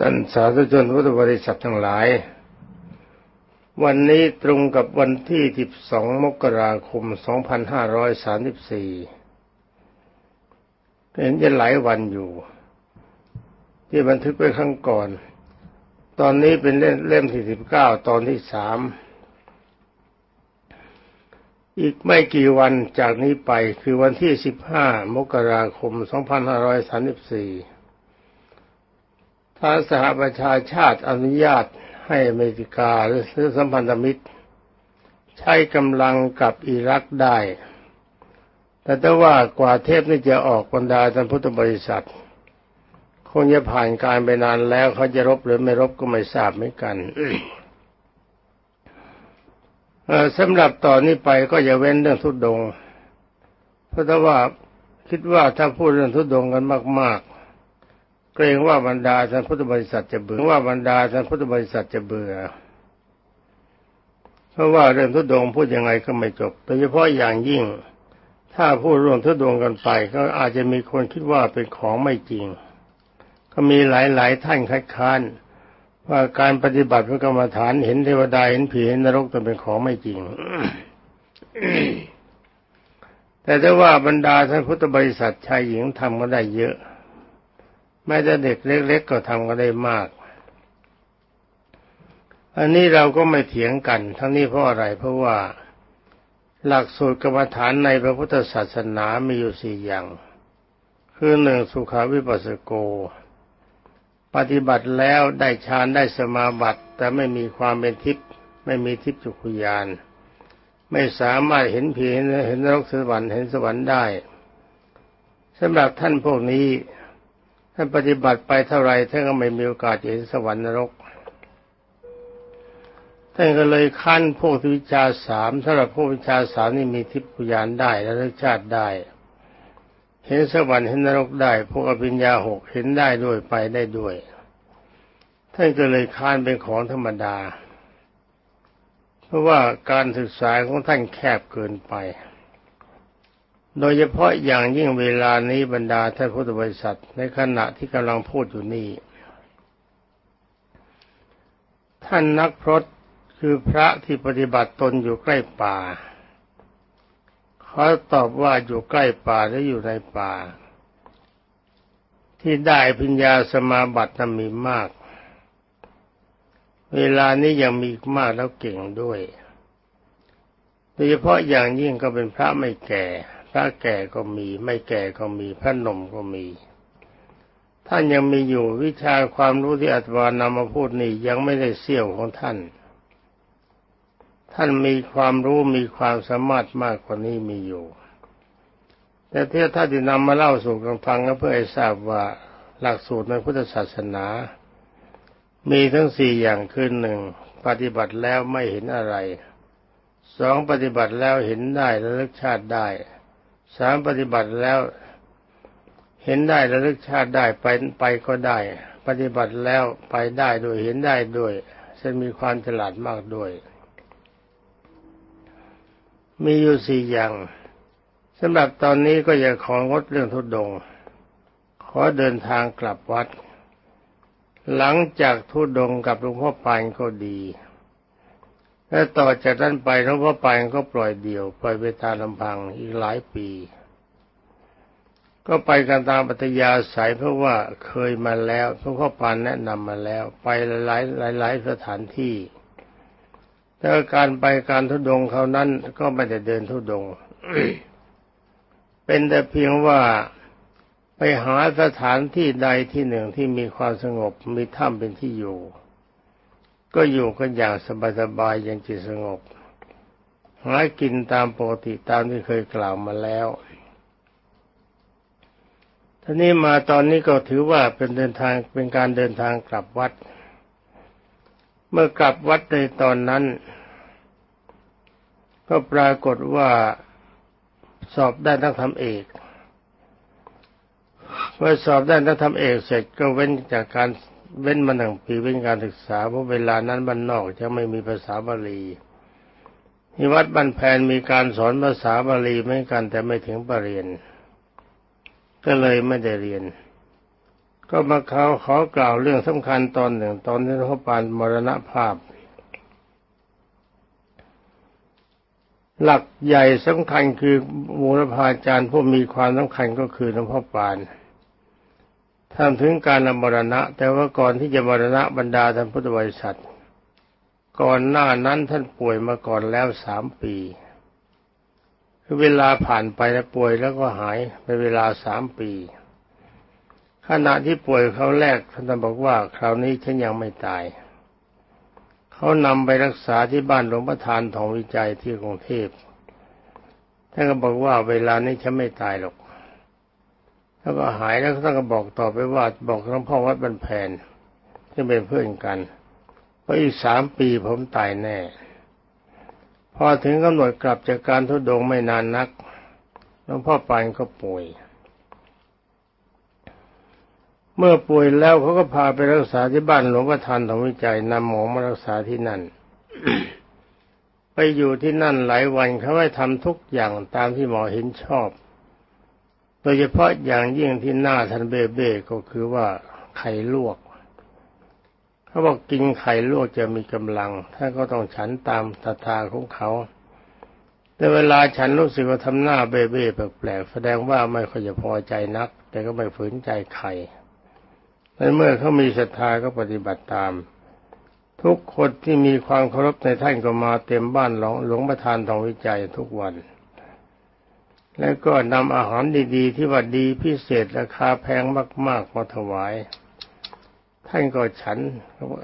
ท่านสาธุชนพุทธบริษัททั้งหลาย วันนี้ตรงกับวันที่ 12 มกราคม 2534เห็นจะหลายวันอยู่ ที่บันทึกไว้ข้างก่อน ตอนนี้เป็นเล่มเล่มที่ 19 ตอนที่3อีกไม่กี่วันจากนี้ไปคือวันที่ 15 มกราคม 2534 ทางสหประชาชาติอนุญาตให้อเมริกาหรือสัมพันธมิตร ใช้กำลังกับอิรักได้ แต่ถ้าว่ากว่าเทพนี่จะออกบรรดาท่านพุทธบริษัท คงจะผ่านการไปนานแล้วเขาจะรบหรือไม่รบก็ไม่ทราบเหมือนกันสำหรับตอนนี้ไปก็จะเว้นเรื่องทุดดง เพราะถ้าว่าคิดว่าถ้าพูดเรื่องทุดดงกันมากๆ เกรงว่าบรรดาท่านพุทธบริษัทจะเบื่อว่าบรรดาท่านพุทธบริษัทจะเบื่อ เพราะว่าเรื่องทุดงพูดยังไงก็ไม่จบ โดยเฉพาะอย่างยิ่ง ถ้าพูดร่วมทุดงกันไป ก็อาจจะมีคนคิดว่าเป็นของไม่จริง ก็มีหลายๆท่านคัดค้านว่าการปฏิบัติพระกรรมฐานเห็นเทวดาเห็นผีเห็นนรกจะเป็นของไม่จริง แต่ถ้าว่าบรรดาท่านพุทธบริษัทชายหญิงทำก็ได้เยอะ แม้แต่เด็กเล็ก ๆ ก็ทำกันได้มาก อันนี้เราก็ไม่เถียงกัน ทั้งนี้เพราะอะไร เพราะว่าหลักสูตรกรรมฐานในพระพุทธศาสนามีอยู่สี่อย่าง คือหนึ่งสุขาวิปัสสโก ปฏิบัติแล้วได้ฌานได้สมาบัติ แต่ไม่มีความเป็นทิพย์ไม่มีทิพย์จุกุยาน ไม่สามารถเห็นผีเห็นนรกสวรรค์เห็นสวรรค์ได้สำหรับท่านพวกนี้ ท่านปฏิบัติไปเท่าไรท่านก็ไม่มีโอกาสเห็นสวรรค์นรกท่านก็เลยขั้นพวกวิชาสามถ้าเราพวกวิชาสามนี่มีทิพยานได้และรสชาติได้ เห็นสวรรค์เห็นนรกได้ พวกอภิญญาหกเห็นได้ด้วยไปได้ด้วย ท่านก็เลยค้านเป็นของธรรมดา เพราะว่าการศึกษาของท่านแคบเกินไป โดยเฉพาะอย่างยิ่งเวลานี้บรรดาท่านพุทธบริษัท ในขณะที่กำลังพูดอยู่นี่ ท่านนักพรตคือพระที่ปฏิบัติตนอยู่ใกล้ป่าเขาตอบว่าอยู่ใกล้ป่าหรืออยู่ในป่า ที่ได้พิญญาสมาบัตินั้นมีมาก เวลานี้ยังมีมากแล้วเก่งด้วย โดยเฉพาะอย่างยิ่งก็เป็นพระไม่แก่ ระแก่ก็มี ไม่แก่ก็มีพระนมก็มี ท่านยังมีอยู่วิชาความรู้ที่อัตวานำมาพูดนี่ยังไม่ได้เสี้ยวของท่าน ท่านมีความรู้มีความสามารถมากกว่านี้มีอยู่ แต่ที่ท่านจะนำมาเล่าสู่กันฟังก็เพื่อให้ทราบว่าหลักสูตรในพุทธศาสนา มีทั้งสี่อย่างคือหนึ่งปฏิบัติแล้วไม่เห็นอะไรสองปฏิบัติแล้วเห็นได้และลึกชาติได้ สามปฏิบัติแล้ว เห็นได้ระลึกชาติได้ไปไปก็ได้ ปฏิบัติแล้วไปได้ด้วยเห็นได้ด้วยจะมีความฉลาดมากด้วย มีอยู่สี่อย่างสำหรับตอนนี้ก็อยาของดเรื่องทุดง ขอเดินทางกลับวัด หลังจากทุดงกับหลวงพ่อปานก็ดี และต่อจากนั้นไปหลวงพ่อปานก็ปล่อยเดี่ยวปล่อยไปตามลำพังอีกหลายปี ก็ไปกันตามปัตยาสายเพราะว่าเคยมาแล้วหลวงพ่อปานแนะนำมาแล้ว ไปหลายหลายหลายสถานที่ แต่การไปการทุดงเขานั้นก็ไม่ได้เดินทุดง เป็นแต่เพียงว่าไปหาสถานที่ใดที่หนึ่งที่มีความสงบมีถ้ำเป็นที่อยู่ ก็อยู่กันอย่างสบายๆอย่างจิตสงบหากินตามปกติตามที่เคยกล่าวมาแล้วท่านี้มาตอนนี้ก็ถือว่าเป็นเดินทางเป็นการเดินทางกลับวัด เมื่อกลับวัดในตอนนั้น ก็ปรากฏว่าสอบได้นักธรรมเอกเมื่อสอบได้นักธรรมเอกเสร็จก็เว้นจากการ เว้นมาหนึ่งปีเป็นการศึกษาเพราะเวลานั้นบ้านนอกจะไม่มีภาษาบาลีที่วัดบ้านแพนมีการสอนภาษาบาลีเหมือนกันแต่ไม่ถึงปรริญญาก็เลยไม่ได้เรียน ก็มาเขาขอกล่าวเรื่องสำคัญตอนหนึ่งตอนที่หลวงพ่อปานมรณภาพ หลักใหญ่สำคัญคือบูรพาจารย์ผู้มีความสำคัญก็คือหลวงพ่อปาน ท่านถึงการมรณะ แต่ว่าก่อนที่จะมรณะบรรดาท่านพุทธบริษัท ก่อนหน้านั้นท่านป่วยมาก่อนแล้วสามปีคือเวลาผ่านไปแล้วป่วยแล้วก็หายไปเวลาสามปี ขณะที่ป่วยเขาแรกท่านบอกว่า คราวนี้ฉันยังไม่ตาย เขานำไปรักษาที่บ้านหลวงประธานทองวิจัยที่กรุงเทพท่านก็บอกว่าเวลานี้ฉันไม่ตายหรอก แล้วก็หายแล้วท่านก็บอกต่อไปว่าบอกหลวงพ่อวัดบันแผนที่เป็นเพื่อนกันว่าอีกสามปีผมตายแน่ พอถึงกำหนดกลับจากการทุดงไม่นานนักหลวงพ่อปานก็ป่วย เมื่อป่วยแล้วเขาก็พาไปรักษาที่บ้านหลวงประธานทองวิจัยนำหมอมารักษาที่นั่น ไปอยู่ที่นั่นหลายวันเขาให้ทำทุกอย่างตามที่หมอเห็นชอบ ดยเฉพาะอย่างยิ่งที่หน้าท่านเบ้เบ้ก็คือว่าไข่ลวก เขาบอกกินไข่ลวกจะมีกำลังท่านก็ต้องฉันตามตาทธาของเขา แต่เวลาฉันรู้สึกว่าทำหน้าเบ้เบ้แปลกๆแสดงว่าไม่ค่อยจะพอใจนัก แต่ก็ไม่ฝืนใจใครในเมื่อเขามีศรัทธาก็ปฏิบัติตาม ทุกคนที่มีความเคารพในท่านก็มาเต็มบ้านหลวงหลวงประธานทองวิจัยทุกวัน แล้วก็นำอาหารดีๆ ที่ว่าดีพิเศษราคาแพงมากๆมาถวาย ท่านก็ฉัน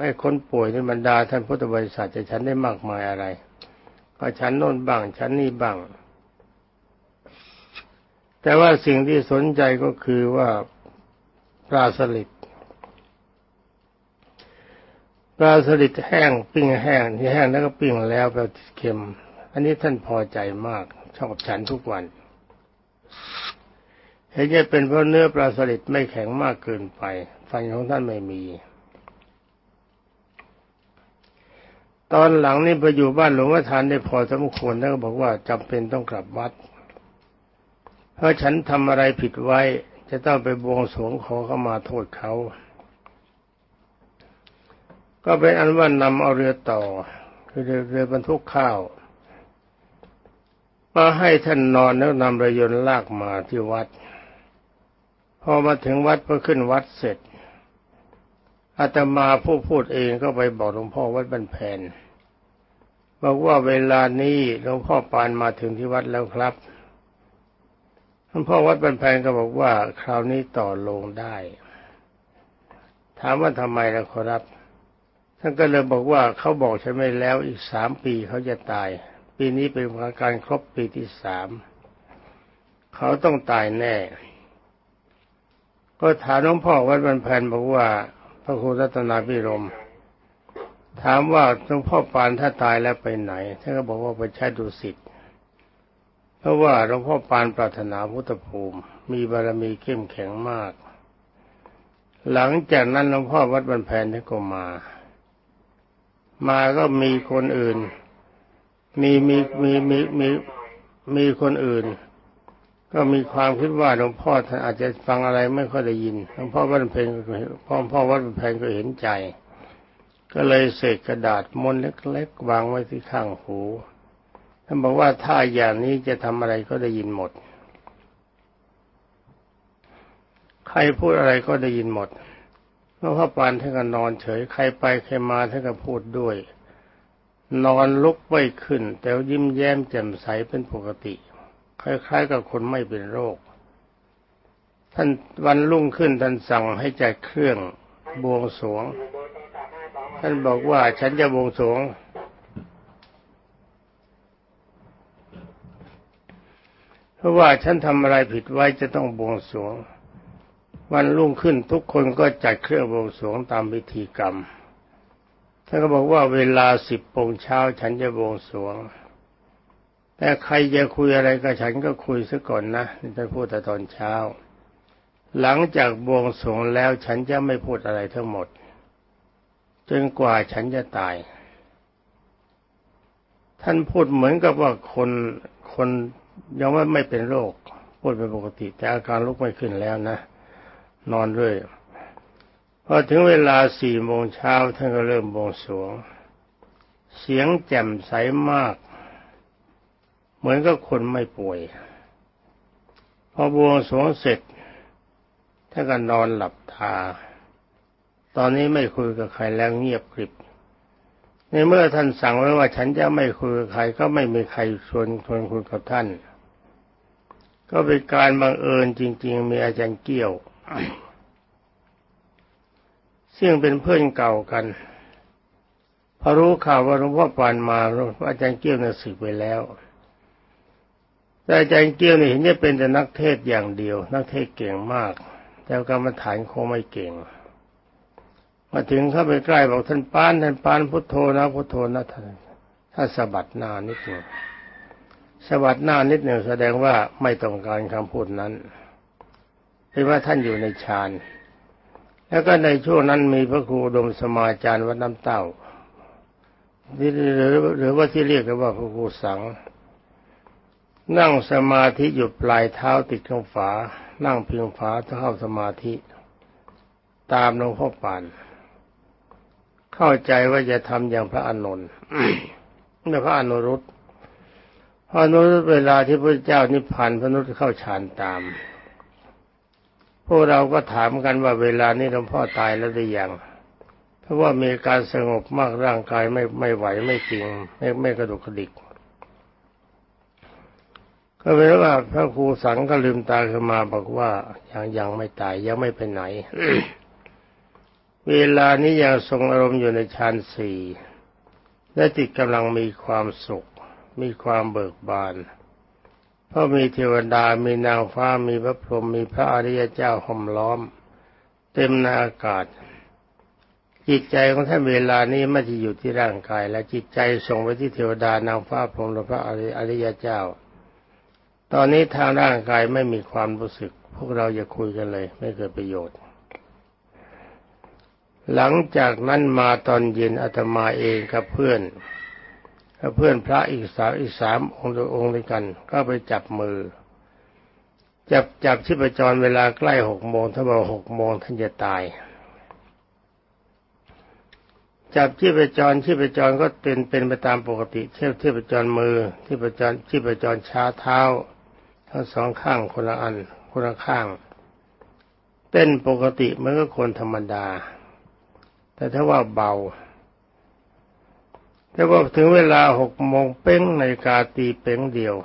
ไอ้คนป่วยในบรรดาท่านพุทธบริษัทจะฉันได้มากมายอะไร ก็ฉันโน่นบ้างฉันนี่บ้าง แต่ว่าสิ่งที่สนใจก็คือว่าปลาสลิดปลาสลิดแห้งปิ้งแห้งที่แห้งแล้วก็ปิ้งแล้วแบบเค็ม อันนี้ท่านพอใจมากชอบฉันทุกวัน เห็นจะเป็นเพราะเนื้อปลาสลิดไม่แข็งมากเกินไปฟันของท่านไม่มี ตอนหลังนี่ไปอยู่บ้านหลวงพ่อทานได้พอสมควรแล้วก็บอกว่าจำเป็นต้องกลับวัด เพราะฉันทำอะไรผิดไว้ จะต้องไปบวงสรวงขอเข้ามาโทษเขา ก็เป็นอันว่านำเอาเรือต่อ คือเรือบรรทุกข้าวมาให้ท่านนอนแล้วนำเรือยนต์ลากมาที่วัด พอมาถึงวัดพอขึ้นวัดเสร็จอาตมาผู้พูดเองก็ไปบอกหลวงพ่อวัดบันแผนบอกว่าเวลานี้หลวงพ่อปานมาถึงที่วัดแล้วครับหลวงพ่อวัดบันแผนก็บอกว่าคราวนี้ต่อลงได้ ถามว่าทำไมล่ะครับท่านก็เลยบอกว่าเขาบอกฉันไม่แล้วอีกสามปีเขาจะตาย ปีนี้เป็นการครบปีที่สามเขาต้องตายแน่ ก็ถามหลวงพ่อวัดบรรพันบอกว่า พระครูรัตนาพิรม ถามว่าหลวงพ่อปานถ้าตายแล้วไปไหนท่านก็บอกว่าไปใช้ดุสิตเพราะว่าหลวงพ่อปานปรารถนาพุทธภูมิ มีบารมีเข้มแข็งมาก หลังจากนั้นหลวงพ่อวัดบรรพันท่านก็มา มาก็มีคนอื่น มีมีมีมีมีมีคนอื่น ก็มีความคิดว่าหลวงพ่อท่านอาจจะฟังอะไรไม่ค่อยได้ยินหลวงพ่อวัดเพลงพ่อพ่อวัดเพลงก็เห็นใจ ก็เลยเสกกระดาษมนเล็กๆวางไว้ที่ข้างหูท่านบอกว่าถ้าอย่างนี้จะทำอะไรก็ได้ยินหมด ใครพูดอะไรก็ได้ยินหมดหลวงพ่อปานท่านก็นอนเฉย ใครไปใครมาท่านก็พูดด้วย นอนลุกไม่ขึ้น แต่ยิ้มแย้มแจ่มใสเป็นปกติ คล้ายๆ กับคนไม่เป็นโรค ท่านวันรุ่งขึ้นท่านสั่งให้จัดเครื่องบวงสรวง ท่านบอกว่าฉันจะบวงสรวง เพราะว่าฉันทำอะไรผิดไว้จะต้องบวงสรวง วันรุ่งขึ้นทุกคนก็จัดเครื่องบวงสรวงตามพิธีกรรมท่านก็บอกว่าเวลาสิบโมงเช้าฉันจะบวงสรวง แต่ใครจะคุยอะไรกับฉันก็คุยซะก่อนนะนี่ท่านพูดแต่ตอนเช้า หลังจากบวงสรวงแล้วฉันจะไม่พูดอะไรทั้งหมด จนกว่าฉันจะตาย ท่านพูดเหมือนกับว่าคนคนยังว่าไม่เป็นโรคพูดเป็นปกติ แต่อาการลุกไม่ขึ้นแล้วนะ นอนเรื่อยพอถึงเวลาสี่โมงเช้าท่านก็เริ่มบวงสรวง เสียงแจ่มใสมาก เหมือนกับคนไม่ป่วย พอบวงสรวงเสร็จท่านก็นอนหลับตา ตอนนี้ไม่คุยกับใครแล้วเงียบกริบ ในเมื่อท่านสั่งไว้ว่าฉันจะไม่คุยกับใครก็ไม่มีใครชวนชวนคุยกับท่าน ก็เป็นการบังเอิญจริง ๆ มีอาจารย์เกี้ยว ซึ่งเป็นเพื่อนเก่ากันพอรู้ข่าวว่าหลวงพ่อปานมาอาจารย์เกี้ยวน่ะสึกไปแล้ว แต่อาจารย์เกี้ยวนี่เห็นจะเป็นแต่นักเทศอย่างเดียว นักเทศเก่งมาก แต่กรรมฐานคงไม่เก่ง มาถึงเข้าไปใกล้บอกท่านปานท่านปานพุทโธนะพุทโธนะท่านถ้าสะบัดหน้านิดหนึ่งสะบัดหน้านิดหนึ่งแสดงว่าไม่ต้องการคำพูดนั้นเห็นว่าท่านอยู่ในฌานแล้วก็ในช่วงนั้นมีพระครูดมสมาจารย์วัดน้ำเต้าหรือหรือว่าที่เรียกกันว่าพระครูสัง นั่งสมาธิอยู่ปลายเท้าติดข้างฝา นั่งพิงฝาเข้าสมาธิ ตามหลวงพ่อปาน เข้าใจว่าจะทำอย่างพระอานนท์ในพระอนุรุตพระอนุรุตเวลาที่พระเจ้านิพพานพระนุรุตเข้าฌานตาม พวกเราก็ถามกันว่าเวลานี้หลวงพ่อตายแล้วหรือยังเพราะว่ามีการสงบมากร่างกายไม่ไม่ไหวไม่จริงไม่ไม่กระดุกกระดิก ก็เป็นว่าพระครูสังก็ลืมตาขึ้นมาบอกว่ายังยังไม่ตายยังไม่ไปไหน เวลานี้ยังทรงอารมณ์อยู่ในฌานสี่และจิตกำลังมีความสุข มีความเบิกบานเพราะมีเทวดามีนางฟ้ามีพระพรหมมีพระอริยเจ้าห้อมล้อม เต็มในอากาศ จิตใจของท่านเวลานี้ไม่ได้อยู่ที่ร่างกาย และจิตใจส่งไปที่เทวดานางฟ้าพรหมและพระอริยเจ้า ตอนนี้ทางร่างกายไม่มีความรู้สึก พวกเราอย่าคุยกันเลย ไม่เกิดประโยชน์ หลังจากนั้นมาตอนเย็นอาตมาเองกับเพื่อนเพื่อนพระอีกสามอีกสามองค์องค์ด้วยกัน ก็ไปจับมือ จับจับชีพจรเวลาใกล้หกโมงถ้าบอกหกโมงท่านจะตายจับชีพจรชีพจรก็เป็นเป็นไปตามปกติเทียบชีพจรมือชีพจรชีพจรช้าเท้า ทั้งสองข้างคนละอันคนละข้าง เต้นปกติเหมือนกับคนธรรมดา แต่ถ้าว่าเบาแต่ว่าถึงเวลาหกโมงเป้งในกาตีเป้งเดียว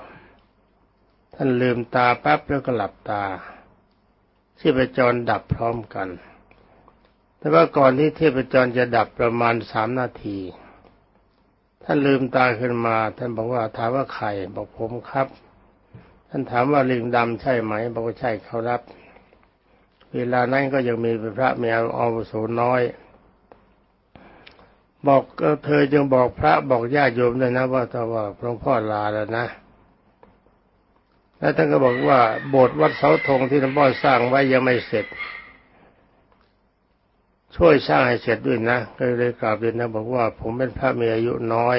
ท่านลืมตาแป๊บแล้วก็หลับตาชีพจรดับพร้อมกัน แต่ว่าก่อนที่เทพจรจะดับประมาณสามนาที ท่านลืมตาขึ้นมา ท่านบอกว่าถามว่าใครบอกผมครับ ท่านถามว่าลิงดำใช่ไหมบอกว่าใช่เขารับ เวลานั้นก็ยังมีพระมีอาวุโสน้อย บอกเธอจึงบอกพระบอกญาติโยมด้วยนะ ว่าถ้าว่าหลวงพ่อลาแล้วนะแล้วท่านก็บอกว่าโบสถ์วัดเสาธงที่หลวงพ่อสร้างไว้ยังไม่เสร็จ ช่วยสร้างให้เสร็จด้วยนะก็เลยกราบเรียนนะบอกว่าผมเป็นพระมีอายุน้อย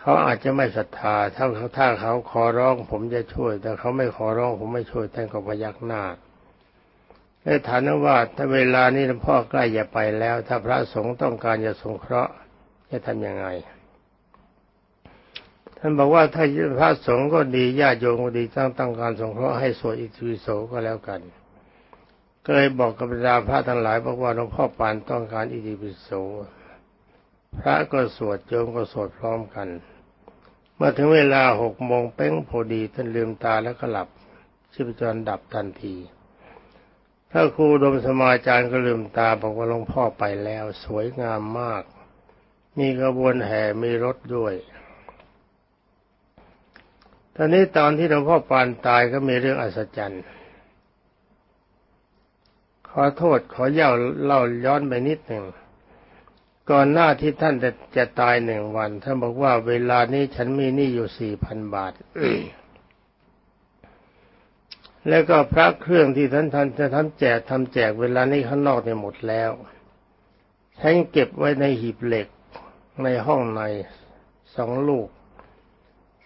เขาอาจจะไม่ศรัทธาถ้าเขาถ้าเขาขอร้องผมจะช่วย แต่เขาไม่ขอร้องผมไม่ช่วยท่านก็พยักหน้าได้ถามว่าถ้าเวลานี้หลวงพ่อใกล้จะไปแล้ว ถ้าพระสงฆ์ต้องการจะสงเคราะห์จะทำยังไง ท่านบอกว่าถ้าพระสงฆ์ก็ดีญาติโยมก็ดีต้องต้องการสงเคราะห์ให้สวดอิติปิโสก็แล้วกันเลยบอกกับบรรดาพระทั้งหลายบอกว่าหลวงพ่อปานต้องการอิติปิโส พระก็สวดโยมก็สวดพร้อมกัน เมื่อถึงเวลาหกโมงเป้งพอดีท่านลืมตาแล้วก็หลับชีพจรดับทันทีพระครูดมสมาจารย์ก็ลืมตาบอกว่าหลวงพ่อไปแล้ว สวยงามมาก มีกระบวนแห่มีรถด้วยตอนนี้ตอนที่หลวงพ่อปานตายก็มีเรื่องอัศจรรย์ ขอโทษขอเย่าเล่าย้อนไปนิดหนึ่ง ก่อนหน้าที่ท่านจะจะตายหนึ่งวัน ท่านบอกว่าเวลานี้ฉันมีหนี้อยู่สี่พันบาท แล้วก็พระเครื่องที่ท่านท่านจะทำแจกทำแจกเวลานี้ข้างนอกเนี่ยหมดแล้วฉันเก็บไว้ในหีบเหล็กในห้องในสองลูก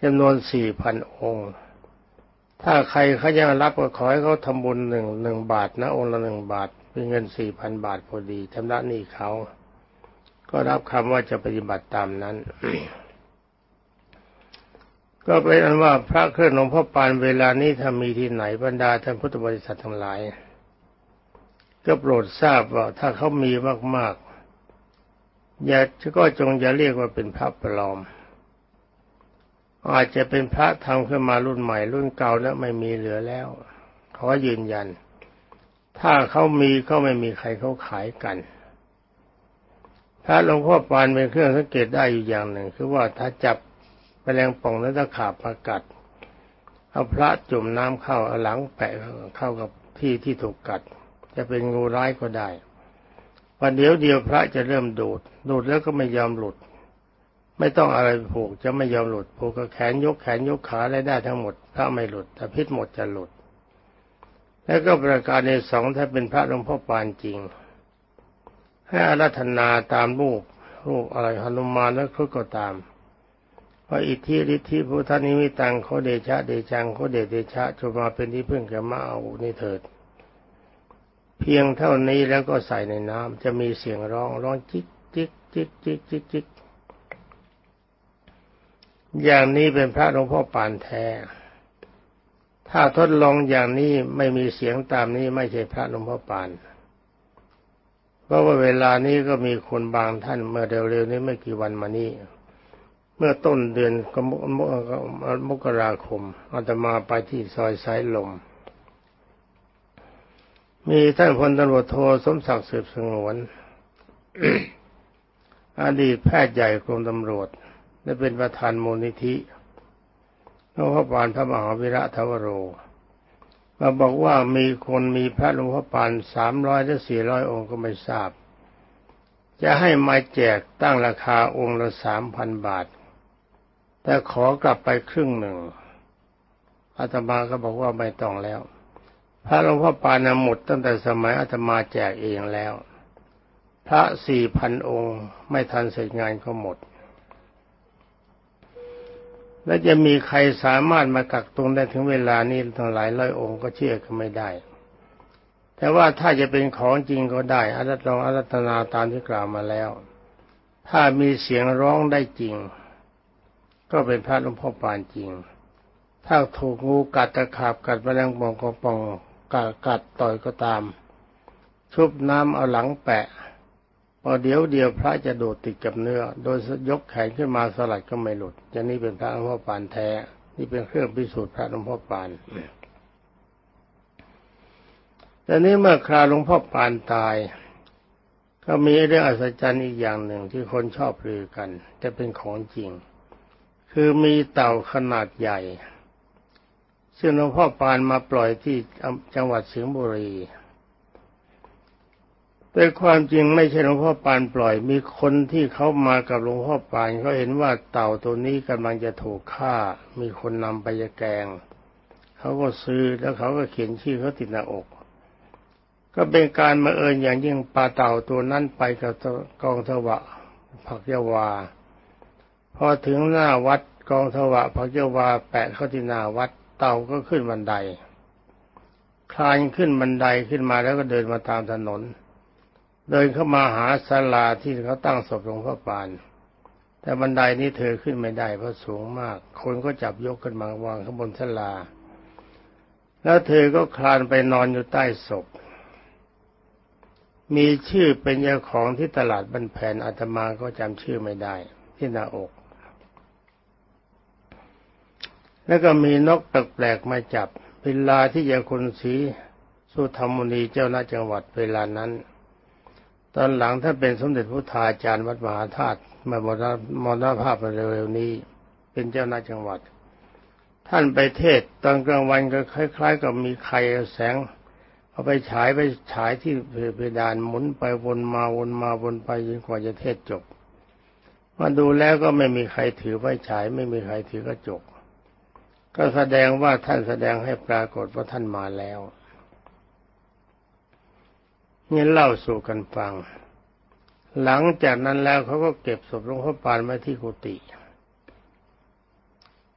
จำนวนสี่พันองค์ ถ้าใครเขายังรับก็ขอให้เขาทำบุญหนึ่งหนึ่งบาทนะองค์ละหนึ่งบาท เป็นเงินสี่พันบาทพอดีชำระหนี้เขา ก็รับคำว่าจะปฏิบัติตามนั้น ก็เป็นอันว่าพระเครื่องหลวงพ่อปานเวลานี้ถ้ามีที่ไหนบรรดาท่านพุทธบริษัททั้งหลาย ก็โปรดทราบว่าถ้าเขามีมากๆ อย่าก็จงอย่าเรียกว่าเป็นพระปลอม อาจจะเป็นพระทำขึ้นมารุ่นใหม่ รุ่นเก่าแล้วไม่มีเหลือแล้วขอยืนยัน ถ้าเขามีก็ไม่มีใครเขาขายกัน พระหลวงพ่อปานเป็นเครื่องสังเกตได้อยู่อย่างหนึ่ง คือว่าถ้าจับแมลงป่องแล้วตะขาบมากัดเอาพระจุ่มน้ำเข้าเอาหลังแปะเข้ากับที่ที่ถูกกัด จะเป็นงูร้ายก็ได้วันเดียวเดียวพระจะเริ่มดูด ดูดแล้วก็ไม่ยอมหลุด ไม่ต้องอะไรผูกจะไม่ยอมหลุดผูกกับแขนยกแขนยกขาอะไรได้ทั้งหมดพระไม่หลุดแต่พิษหมดจะหลุด แล้วก็ประการในสองถ้าเป็นพระหลวงพ่อปานจริง ให้อารัธนาตามรูปรูปอะไรหนุมานแล้วก็ตามพระอิทธิฤทธิพุทธนิมิตังเขาเดชะเดชังเขาเดชเดชะจงมาเป็นที่พึ่งแก่มาเอานี่เถิด เพียงเท่านี้แล้วก็ใส่ในน้ำจะมีเสียงร้องร้องจิกจิกจิกจิกจิกจิกอย่างนี้เป็นพระหลวงพ่อปานแท้ ถ้าทดลองอย่างนี้ไม่มีเสียงตามนี้ไม่ใช่พระหลวงพ่อปาน ราะว่าเวลานี้ก็มีคนบางท่านเมื่อเร็วๆนี้ไม่กี่วันมานี้ เมื่อต้นเดือนกมกราคมอาตมาไปที่ซอยสายลม มีท่านพลตำรวจโทสมศักดิ์สืบสงวนอดีตแพทย์ใหญ่กรมตำรวจและเป็นประธานมูลนิธิหลวงพ่อปานพระมหาวิระทวโร มาบอกว่ามีคนมีพระหลวงพ่อปานสามร้อยหรือสี่ร้อยองค์ก็ไม่ทราบ จะให้มาแจกตั้งราคาองค์ละสามพันบาท แต่ขอกลับไปครึ่งหนึ่งอาตมาก็บอกว่าไม่ต้องแล้ว พระหลวงพ่อปานหมดตั้งแต่สมัยอาตมาแจกเองแล้ว พระสี่พันองค์ไม่ทันเสร็จงานก็หมด และจะมีใครสามารถมากักตุนได้ถึงเวลานี้ทั้งหลายร้อยองค์ก็เชื่อก็ไม่ได้ แต่ว่าถ้าจะเป็นของจริงก็ได้อารัตลองอารัตนาตามที่กล่าวมาแล้ว ถ้ามีเสียงร้องได้จริง ก็เป็นพระหลวงพ่อปานจริง ถ้าถูกงูกัดตะขาบกัดแมลงป่องกองปองกัดกัดต่อยก็ตาม ชุบน้ำเอาหลังแปะ พอเดี๋ยวเดียวพระจะโดดติดกับเนื้อ โดยยกแขนขึ้นมาสลัดก็ไม่หลุดอย่างนี้เป็นพระหลวงพ่อปานแท้ นี่เป็นเครื่องพิสูจน์พระหลวงพ่อปานแต่นี้เมื่อคราหลวงพ่อปานตาย ก็มีเรื่องอัศจรรย์อีกอย่างหนึ่งที่คนชอบลือกันจะเป็นของจริง คือมีเต่าขนาดใหญ่ซึ่งหลวงพ่อปานมาปล่อยที่จังหวัดสิงห์บุรี แต่ความจริงไม่ใช่หลวงพ่อปานปล่อย มีคนที่เขามากับหลวงพ่อปานเขาเห็นว่าเต่าตัวนี้กำลังจะถูกฆ่า มีคนนำไปยแกงเขาก็ซื้อแล้วเขาก็เขียนชื่อเขาติดหน้าอก ก็เป็นการมาเอิญอย่างยิ่งปลาเต่าตัวนั้นไปกับกองทวะผักยาวา พอถึงหน้าวัดกองทวะพระเจ้าวาแปะเข้าที่หน้าวัดเต่าก็ขึ้นบันไดคลานขึ้นบันไดขึ้นมาแล้วก็เดินมาตามถนน เดินเข้ามาหาศาลาที่เขาตั้งศพหลวงพ่อปาน แต่บันไดนี้เธอขึ้นไม่ได้เพราะสูงมาก คนก็จับยกขึ้นมาวางข้างบนศาลา แล้วเธอก็คลานไปนอนอยู่ใต้ศพ มีชื่อเป็นเจ้าของที่ตลาดบันแผนอาตมาก็จำชื่อไม่ได้ ที่หน้าอก แล้วก็มีนกแปลกๆมาจับเวลาที่ยาคุณศรีสุธรรมุนีเจ้าหน้าจังหวัดเวลานั้น ตอนหลังท่านเป็นสมเด็จพุทธาจารย์วัดมหาธาตุมามรมรณภาพเร็วๆนี้ เป็นเจ้าหน้าจังหวัด ท่านไปเทศตอนกลางวันก็คล้าย ๆ กับมีใครแสง เอาไปฉายไปฉายที่เพดานหมุนไปวนมาวนมาวนไปจนกว่าจะเทศจบมาดูแล้วก็ไม่มีใครถือไฟฉาย ไม่มีใครถือกระจก ก็แสดงว่าท่านแสดงให้ปรากฏว่าท่านมาแล้ว นี่เล่าสู่กันฟัง หลังจากนั้นแล้วเขาก็เก็บศพหลวงพ่อปานไว้ที่กุฏิ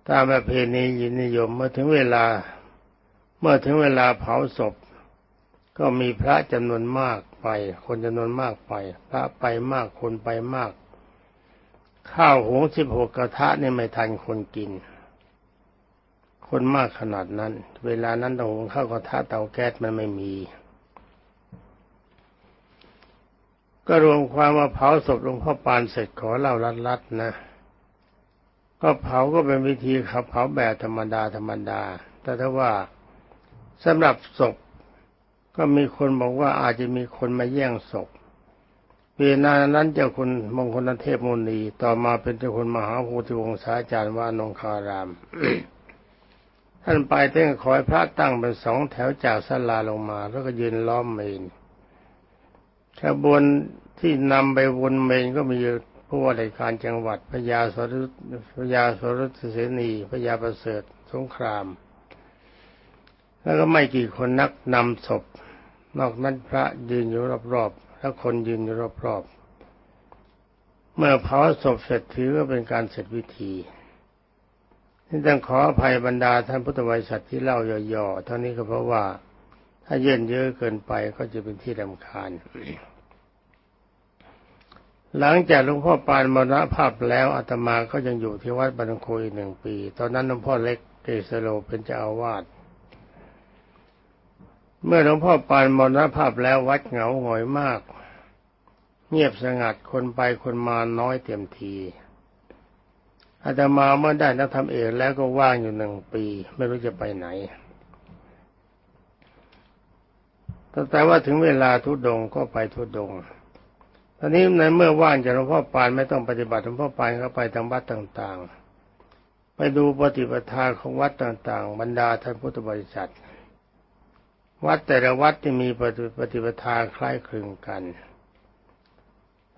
ตามประเพณียินนิยมเมื่อถึงเวลา เมื่อถึงเวลาเผาศพ ก็มีพระจำนวนมากไป คนจำนวนมากไป พระไปมากคนไปมาก ข้าวหุงสิบหกกระทะนี่ไม่ทันคนกิน คนมากขนาดนั้น เวลานั้นต้องหุงข้าวกระทะเตาแก๊สมันไม่มี ก็รวมความว่าเผาศพหลวงพ่อปานเสร็จขอเล่าลัดๆนะ ก็เผาก็เป็นวิธีขับเผาแบบธรรมดาธรรมดา แต่ถ้าว่าสำหรับศพก็มีคนบอกว่าอาจจะมีคนมาแย่งศพเวลานั้นเจ้าคุณมงคลเทพมุนีต่อมาเป็นเจ้าคุณมหาภูติวงศาจารย์ว่านงคาราม ท่านไปตั้งขอยพระตั้งเป็นสองแถวจากสลาลงมา แล้วก็ยืนล้อมเมน ขบวนที่นำไปวนเมนก็มีผู้ว่าราชการจังหวัดพญาสรุตพญาสรุตเสนีพญาประเสริฐสงคราม แล้วก็ไม่กี่คนนักนำศพ นอกนั้นพระยืนอยู่รอบๆแล้วคนยืนอยู่รอบๆเมื่อเผาศพเสร็จถือว่าเป็นการเสร็จวิธีนี่ต้องขออภัยบรรดาท่านพุทธวิสัตที่เล่าย่อๆเท่านี้ก็เพราะว่า ถ้าเย็นเยอะเกินไปก็จะเป็นที่รำคาญ หลังจากหลวงพ่อปานมรณภาพแล้วอาตมาก็ยังอยู่ที่วัดบันโคอีกหนึ่งปี ตอนนั้นหลวงพ่อเล็กเกษโลเป็นเจ้าอาวาสเมื่อหลวงพ่อปานมรณภาพแล้ววัดเหงาหงอยมาก เงียบสงัดคนไปคนมาน้อยเต็มทีอาตมาเมื่อได้นักธรรมเอกแล้วก็ว่างอยู่หนึ่งปี ไม่รู้จะไปไหน แต่ว่าถึงเวลาทุดงก็ไปทุดงตอนนี้ในเมื่อว่างจากหลวงพ่อปานไม่ต้องปฏิบัติหลวงพ่อปานก็ไปทางวัดต่างๆ ไปดูปฏิปทาของวัดต่างๆ บรรดาท่านพุทธบริษัท วัดแต่ละวัดที่มีปฏิปทาคล้ายคลึงกัน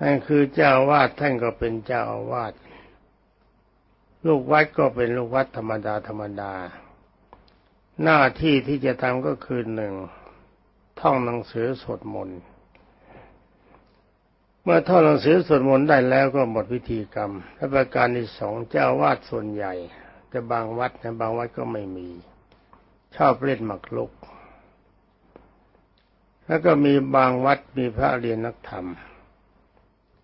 นั่นคือเจ้าวาดท่านก็เป็นเจ้าอาวาสลูกวัดก็เป็นลูกวัดธรรมดาธรรมดา หน้าที่ที่จะทำก็คือหนึ่ง ท่องหนังสือสวดมนต์เมื่อท่องหนังสือสวดมนต์ได้แล้วก็หมดพิธีกรรมและประการที่สองเจ้าวาดส่วนใหญ่ แต่บางวัดนะบางวัดก็ไม่มี ชอบเล่นหมากรุก แล้วก็มีบางวัดมีพระเรียนนักธรรม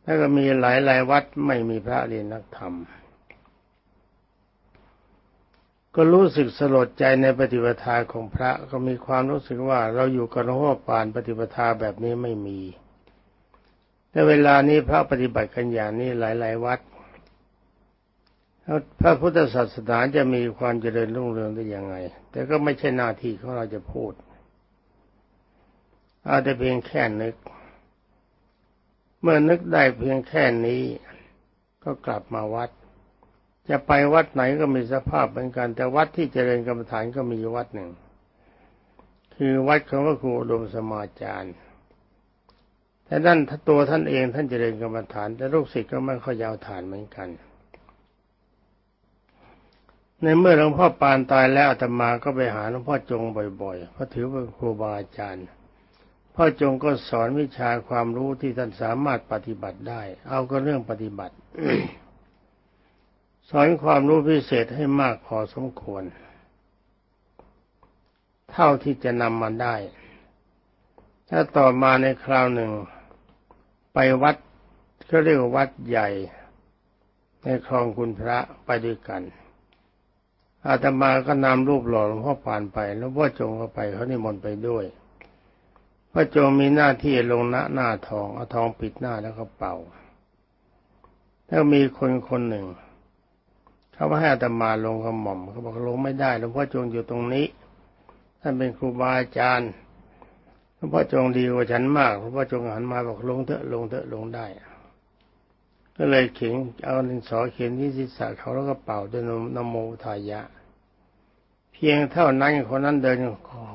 แล้วก็มีหลายหลายวัดไม่มีพระเรียนนักธรรม ก็รู้สึกสลดใจในปฏิปทาของพระก็มีความรู้สึกว่าเราอยู่กับหลวงพ่อปานปฏิปทาแบบนี้ไม่มีแต่เวลานี้พระปฏิบัติกันอย่างนี้หลาย ๆ วัดพระพุทธศาสนาจะมีความเจริญรุ่งเรืองได้ยังไง แต่ก็ไม่ใช่หน้าที่ของเราจะพูด อาจจะเพียงแค่นึก เมื่อนึกได้เพียงแค่นี้ ก็กลับมาวัด จะไปวัดไหนก็มีสภาพเหมือนกัน แต่วัดที่เจริญกรรมฐานก็มีวัดหนึ่ง คือวัดของพระครูอุดมสมาจารย์แต่นั่นตัวท่านเองท่านเจริญกรรมฐาน แต่ลูกศิษย์ก็ไม่ค่อยยาวฐานเหมือนกัน ในเมื่อหลวงพ่อปานตายแล้วอาตมาก็ไปหาหลวงพ่อจงบ่อยๆเพราะถือเป็นครูบาอาจารย์พ่อจงก็สอนวิชาความรู้ที่ท่านสามารถปฏิบัติได้ เอาก็เรื่องปฏิบัติ สอนความรู้พิเศษให้มากพอสมควร เท่าที่จะนำมาได้ ถ้าต่อมาในคราวหนึ่ง ไปวัดก็เรียกว่าวัดใหญ่ ในคลองคุณพระไปด้วยกัน อาตมาก็นำรูปหล่อหลวงพ่อปานไปหลวงพ่อจงก็ไปเขานิมนต์ไปด้วยพ่อจงมีหน้าที่ลงหน้าหน้าทองเอาทองปิดหน้าแล้วก็เป่าแล้วมีคนคนหนึ่ง เขาว่าให้อาตมาลงกระหม่อมเขาบอกลงไม่ได้หลวงพ่อจงอยู่ตรงนี้ท่านเป็นครูบาอาจารย์หลวงพ่อจงดีกว่าฉันมากหลวงพ่อจงหันมาบอกลงเถอะลงเถอะลงได้ ก็เลยเขียนเอาดินสอเขียนที่ศีรษะเขาแล้วก็เป่าด้วยนโมทายะ เพียงเท่านั้นคนนั้นเดิน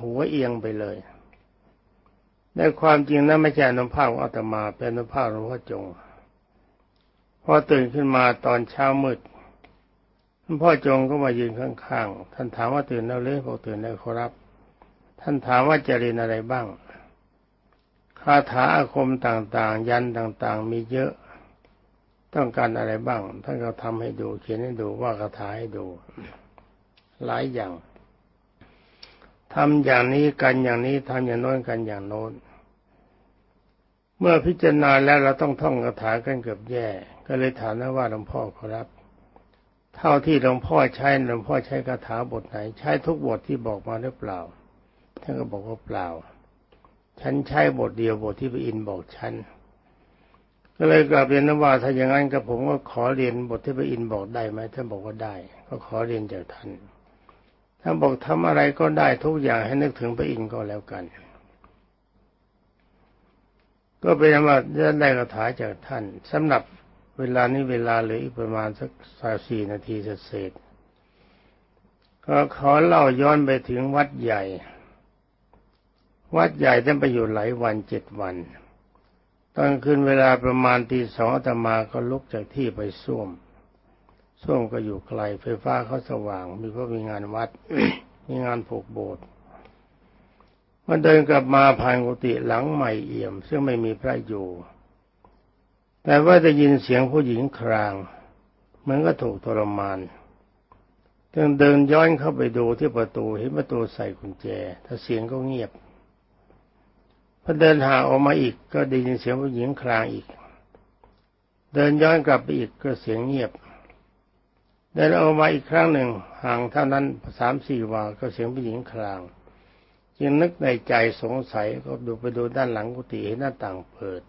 หัวเอียงไปเลยในความจริงนั้นไม่ใช่อนุภาพของอาตมาเป็นอนุภาพหลวงพ่อจงพอตื่นขึ้นมาตอนเช้ามืด พ่อจงก็มายืนข้างๆ ท่านถามว่าตื่นแล้วหรือบอกตื่นแล้วครับ ท่านถามว่าจะเรียนอะไรบ้าง คาถาอาคมต่างๆ ยันต่างๆ มีเยอะ ต้องการอะไรบ้าง ท่านก็ทำให้ดู เขียนให้ดูว่าคาถาให้ดู หลายอย่างทำอย่างนี้กันอย่างนี้ทำอย่างโน้นกันอย่างโน้น เมื่อพิจารณาแล้วเราต้องท่องคาถากันเกือบแย่ ก็เลยถามนะว่าหลวงพ่อขอรับ เท่าที่หลวงพ่อใช้หลวงพ่อใช้คาถาบทไหน ใช้ทุกบทที่บอกมาหรือเปล่าท่านก็บอกว่าเปล่า ฉันใช้บทเดียวบทที่พระอินทร์บอกฉันก็เลยกลับเรียนนว่าถ้าอย่างนั้นกับผมก็ขอเรียนบทที่พระอินทร์บอกได้ไหมท่านบอกว่าได้ ก็ขอเรียนจากท่านท่านบอกทำอะไรก็ได้ทุกอย่างให้นึกถึงพระอินทร์ก็แล้วกัน ก็เป็นว่าจะได้คาถาจากท่านสำหรับ เวลานี้เวลาเหลืออีกประมาณสักสาสี่นาทีเศษก็ขอเล่าย้อนไปถึงวัดใหญ่ วัดใหญ่ท่านไปอยู่หลายวันเจ็ดวันตอนคืนเวลาประมาณตีสองอาตมาก็ลุกจากที่ไปส้วมส้วมก็อยู่ไกลไฟฟ้าเขาสว่าง มีเพระมีงานวัด มีงานผูกโบสถ์มันเดินกลับมาผ่านกุฏิหลังใหม่เอี่ยม ซึ่งไม่มีพระอยู่ แต่ว่าจะยินเสียงผู้หญิงครางเหมือนก็ถูกทรมานจึงเดินย้อนเข้าไปดูที่ประตูเห็นประตูใส่กุญแจถ้าเสียงก็เงียบพอเดินหาออกมาอีกก็ได้ยินเสียงผู้หญิงครางอีก เดินย้อนกลับไปอีกก็เสียงเงียบ เดินออกมาอีกครั้งหนึ่งห่างเท่านั้นสามสี่วาก็เสียงผู้หญิงคราง จึงนึกในใจสงสัยก็ดูไปดูด้านหลังกุฏิเห็นหน้าต่างเปิด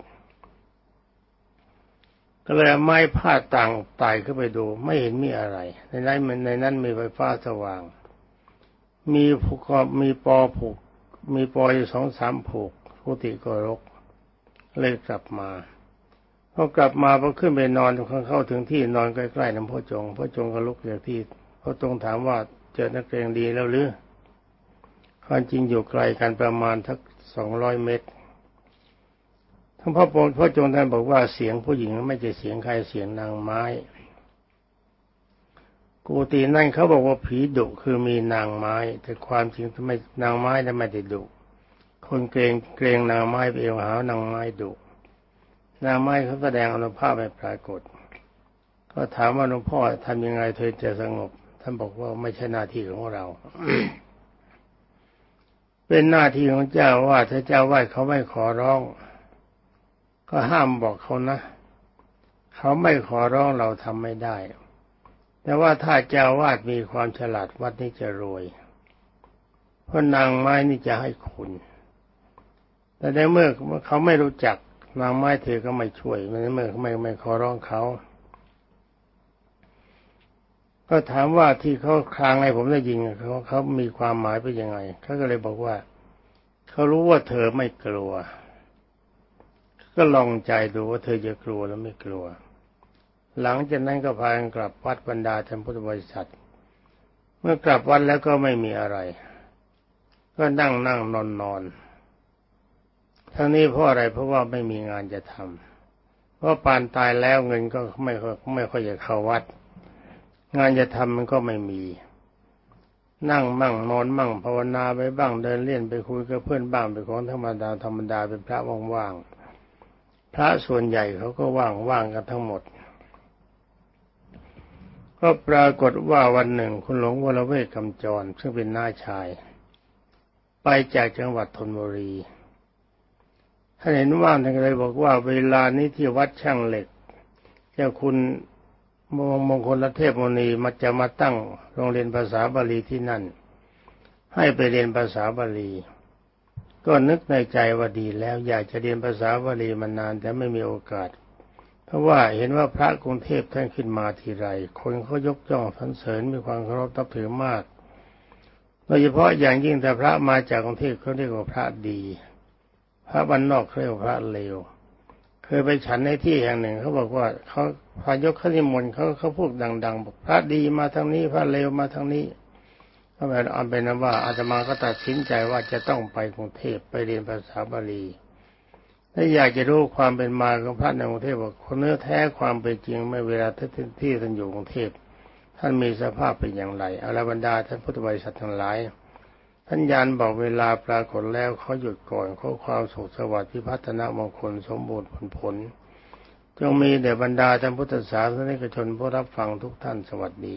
ก็เลยไม้ผ้าต่างไต่ขึ้นไปดู ไม่เห็นมีอะไร ในนั้นมันในนั้นมีไฟฟ้าสว่าง มีผูกมีปอผูก มีปออยู่สองสามผูกกุฏิก็รกเลยกลับมาพอกลับมาพอขึ้นไปนอนเข้าถึงที่นอนใกล้ๆน้ำพ่อจงพ่อจงก็ลุกจากที่พ่อจงถามว่าเจอนักเรียนดีแล้วหรือความจริงอยู่ไกลกันประมาณทักสองร้อยเมตร ท่านพ่อปพ่อจงท่านบอกว่าเสียงผู้หญิงไม่ใช่เสียงใครเสียงนางไม้ กูตีนั่นเขาบอกว่าผีดุคือมีนางไม้ แต่ความจริงทำไมนางไม้ทำไมได้ดุคนเกรงเกรงนางไม้ไปเองหานางไม้ดุนางไม้เขาแสดงอนุภาพไม่ปรากฏ ก็ถามว่าหลวงพ่อทำยังไงเธอจะสงบ ท่านบอกว่าไม่ใช่หน้าที่ของเรา เป็นหน้าที่ของเจ้าว่าถ้าเจ้าว่าเขาไม่ขอร้อง ก็ห้ามบอกเขานะ เขาไม่ขอร้องเราทำไม่ได้ แต่ว่าถ้าเจ้าวาดมีความฉลาดวัดนี้จะรวย เพราะนางไม้นี่จะให้คุณ แต่ในเมื่อเขาไม่รู้จักนางไม้เธอก็ไม่ช่วยในเมื่อไม่ไม่ขอร้องเขาก็ถามว่าที่เขาคลางให้ผมได้ยิงเขาเขามีความหมายเป็นยังไงเขาก็เลยบอกว่า เขารู้ว่าเธอไม่กลัว ก็ลองใจดูว่าเธอจะกลัวแล้วไม่กลัว หลังจากนั้นก็พากันกลับวัดบรรดาท่านพุทธบริษัท เมื่อกลับวัดแล้วก็ไม่มีอะไร ก็นั่งนั่งนอนนอนทั้งนี้เพราะอะไรเพราะว่าไม่มีงานจะทำเพราะปานตายแล้วเงินก็ไม่ไม่ค่อยจะเข้าวัด งานจะทำมันก็ไม่มี นั่งมั่งนอนมั่งภาวนาไปบ้างเดินเล่นไปคุยกับเพื่อนบ้างเป็นของธรรมดาธรรมดาเป็นพระว่างๆ พระส่วนใหญ่เขาก็ว่างว่างกันทั้งหมด ก็ปรากฏว่าวันหนึ่งคุณหลวงวรเวทกำจร ซึ่งเป็นน้าชาย ไปจากจังหวัดธนบุรีท่านเห็นว่างท่านก็เลยบอกว่าเวลานี้ที่วัดช่างเหล็ก เจ้าคุณมงมงคลเทพมณีมาจะมาตั้งโรงเรียนภาษาบาลีที่นั่น ให้ไปเรียนภาษาบาลี ก็นึกในใจว่าดีแล้วอยากจะเรียนภาษาบาลีมานานแต่ไม่มีโอกาส เพราะว่าเห็นว่าพระกรุงเทพท่านขึ้นมาทีไร คนเขายกย่องสรรเสริญมีความเคารพนับถือมาก โดยเฉพาะอย่างยิ่งแต่พระมาจากกรุงเทพเขาเรียกว่าพระดี พระบ้านนอกเรียกว่าพระเลวเคยไปฉันในที่แห่งหนึ่งเขาบอกว่าเขาพายกขนิมนต์เขาเขาพูดดัง ๆ บอกพระดีมาทางนี้พระเลวมาทางนี้ ก็แบบเอาเป็นว่าอาตมาก็ตัดสินใจว่าจะต้องไปกรุงเทพไปเรียนภาษาบาลีถ้าอยากจะรู้ความเป็นมาของพระในกรุงเทพบอกคนเนื้อแท้ความเป็นจริงไม่เวลาที่ที่ท่านอยู่กรุงเทพท่านมีสภาพเป็นอย่างไรอรบรรดาท่านพุทธบริษัททั้งหลายท่านยานบอกเวลาปรากฏแล้วเขาหยุดก่อนเขาความสุขสวัสดิ์พิพัฒนามงคลสมบูรณ์ผลผลจงมีแด่บรรดาท่านพุทธศาสนิกชนผู้รับฟังทุกท่านสวัสดี